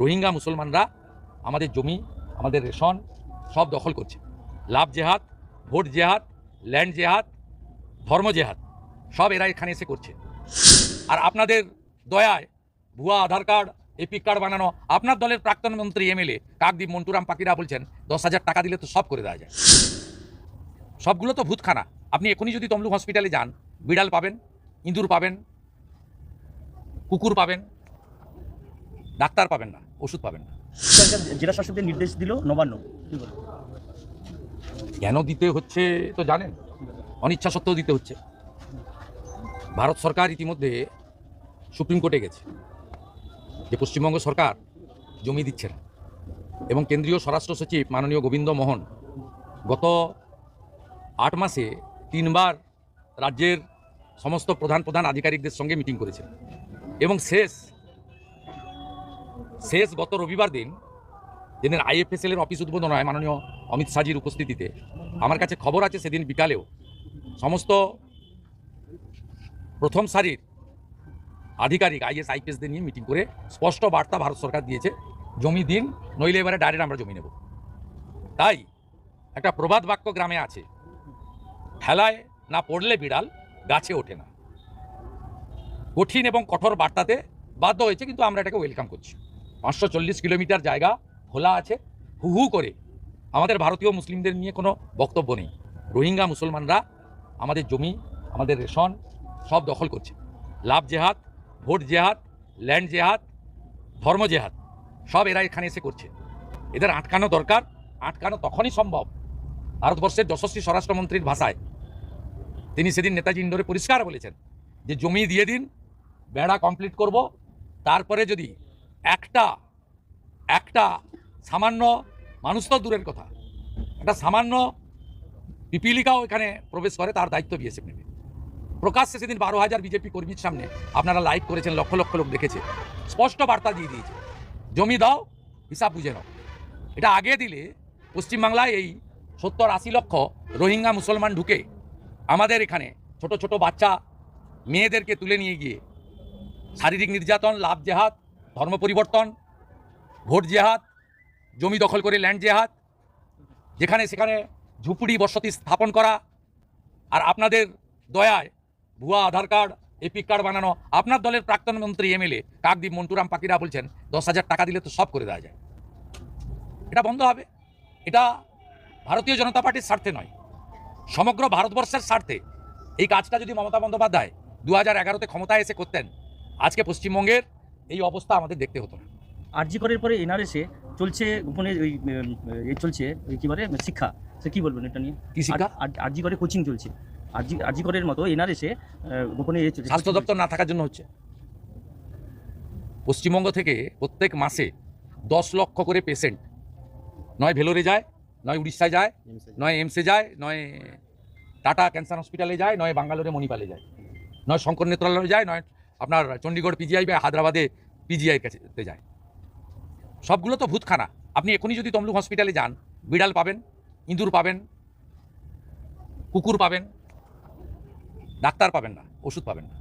রোহিঙ্গা মুসলমানরা আমাদের জমি, আমাদের রেশন সব দখল করছে। লাভ জেহাদ, ভোট জেহাদ, ল্যান্ড জেহাদ, ধর্ম জেহাদ, সব এরা এখানে এসে করছে। আর আপনাদের দয়ায় ভুয়া আধার কার্ড এপিক কার্ড বানানো, আপনার দলের প্রাক্তন মন্ত্রী এমএলএ কাকদ্বীপ, মন্টুরাম, পাকিরা বলছেন, দশ হাজার টাকা দিলে তো সব করে দেওয়া যায়। সবগুলো তো ভূতখানা। আপনি এখনই যদি তমলুক হসপিটালে যান, বিড়াল পাবেন, ইঁদুর পাবেন, কুকুর পাবেন, ডাক্তার পাবেন না। ওষুধ পাবেন না। জেলা শাসকদের নির্দেশ দিল নবান্ন। কেন দিতে হচ্ছে তো জানেন? অনিচ্ছা সত্ত্বেও দিতে হচ্ছে। ভারত সরকার ইতিমধ্যে সুপ্রিম কোর্টে গেছে যে পশ্চিমবঙ্গ সরকার জমি দিচ্ছে না। এবং কেন্দ্রীয় স্বরাষ্ট্র সচিব মাননীয় গোবিন্দ মোহন গত আট মাসে তিনবার রাজ্যের সমস্ত প্রধান প্রধান আধিকারিকদের সঙ্গে মিটিং করেছেন। এবং শেষ শেষ গত রবিবার দিন, যেদিন আইএফএসএল এর অফিস উদ্বোধন হয় মাননীয় অমিত শাহজির উপস্থিতিতে, আমার কাছে খবর আছে সেদিন বিকালেও, সমস্ত প্রথম সারির আধিকারিক আইএস, আইপিএসদের নিয়ে মিটিং করে স্পষ্ট বার্তা ভারত সরকার দিয়েছে, জমি দিন, নইলে এবারে ডাইরেক্ট আমরা জমি নেব। তাই একটা প্রবাদ বাক্য গ্রামে আছে, ঠেলায় না পড়লে বিড়াল গাছে ওঠে না। কঠিন এবং কঠোর বার্তাতে বাধ্য হয়েছে, কিন্তু আমরা এটাকে ওয়েলকাম করছি। পাঁচশো চল্লিশ কিলোমিটার জায়গা খোলা আছে। হু হু করে। আমাদের ভারতীয় মুসলিমদের নিয়ে কোনো বক্তব্য নেই। রোহিঙ্গা মুসলমানরা আমাদের জমি, আমাদের রেশন সব দখল করছে। লাভ জেহাদ, ভোট জেহাদ, ল্যান্ড জেহাদ, ধর্ম জেহাদ সব এরা এখানে এসে করছে। এদের আটকানো দরকার। আটকানো তখনই সম্ভব ভারতবর্ষের যশস্বী স্বরাষ্ট্রমন্ত্রীর ভাষায়। তিনি সেদিন নেতাজি ইন্ডোরে পরিষ্কার বলেছেন যে, জমি দিয়ে দিন, বেড়া কমপ্লিট করব। তারপরে যদি একটা একটা সামান্য, মানুষ তো দূরের কথা। একটা সামান্য পিপিলিকাও এখানে প্রবেশ করে, তার দায়িত্ব বিএসএফ নেবে। প্রকাশ্যে সেদিন বারো হাজার বিজেপি কর্মীর সামনে আপনারা লাইভ করেছেন, লক্ষ লক্ষ লোক দেখেছে। স্পষ্ট বার্তা দিয়ে দিয়েছে। জমি দাও, হিসাব বুঝে নাও। এটা আগে দিলে পশ্চিমবাংলায় এই সত্তর আশি লক্ষ রোহিঙ্গা মুসলমান ঢুকে আমাদের এখানে ছোট ছোট বাচ্চা মেয়েদেরকে তুলে নিয়ে গিয়ে শারীরিক নির্যাতন, লাভ জেহাদ ধর্ম পরিবর্তন, ভোট জেহাদ, জমি দখল করে ল্যান্ড জেহাদ, যেখানে সেখানে ঝুপড়ি বসতি স্থাপন করা, আর আপনাদের দয়ায় ভুয়া আধার কার্ড এপিক কার্ড বানানো, আপনার দলের প্রাক্তন মন্ত্রী এমএলএ কাকদ্বীপ মন্টুরাম পাকিরা বলছেন, দশ হাজার টাকা দিলে তো সব করে দেওয়া যায়। এটা বন্ধ হবে। এটা ভারতীয় জনতা পার্টির স্বার্থে নয়। সমগ্র ভারতবর্ষের স্বার্থে এই কাজটা যদি মমতা বন্দ্যোপাধ্যায় দু হাজার এগারোতে ক্ষমতায় এসে করতেন, আজকে পশ্চিমবঙ্গের এই অবস্থা আমাদের দেখতে হতো না। আরজি করের পরে এনআরএসে চলছে গোপনে ওই এই চলছে ওই কি বলে শিক্ষা। সে কী বলবেন এটা নিয়ে? কি শিক্ষা? আরজি করে কোচিং চলছে। আরজি আরজি করের মতো এনআরএসে গোপনে স্বাস্থ্য দপ্তর না থাকার জন্য হচ্ছে। পশ্চিমবঙ্গ থেকে প্রত্যেক মাসে দশ লক্ষ করে পেশেন্ট নয় ভেলোরে যায় নয় উড়িষ্যায় যায়। নয় এমসে যায় নয় টাটা ক্যান্সার হসপিটালে যায় নয় বাঙ্গালোরে মণিপালে যায় নয় শঙ্কর নেত্রালয়ে যায় নয় আপনার চণ্ডীগড় পিজিআই বা হায়দ্রাবাদে পিজিআই কাছে যায়। সবগুলো তো ভূতখানা। আপনি এখনই যদি তমলুক হসপিটালে যান, বিড়াল পাবেন, ইঁদুর পাবেন, কুকুর পাবেন, ডাক্তার পাবেন না, ওষুধ পাবেন না।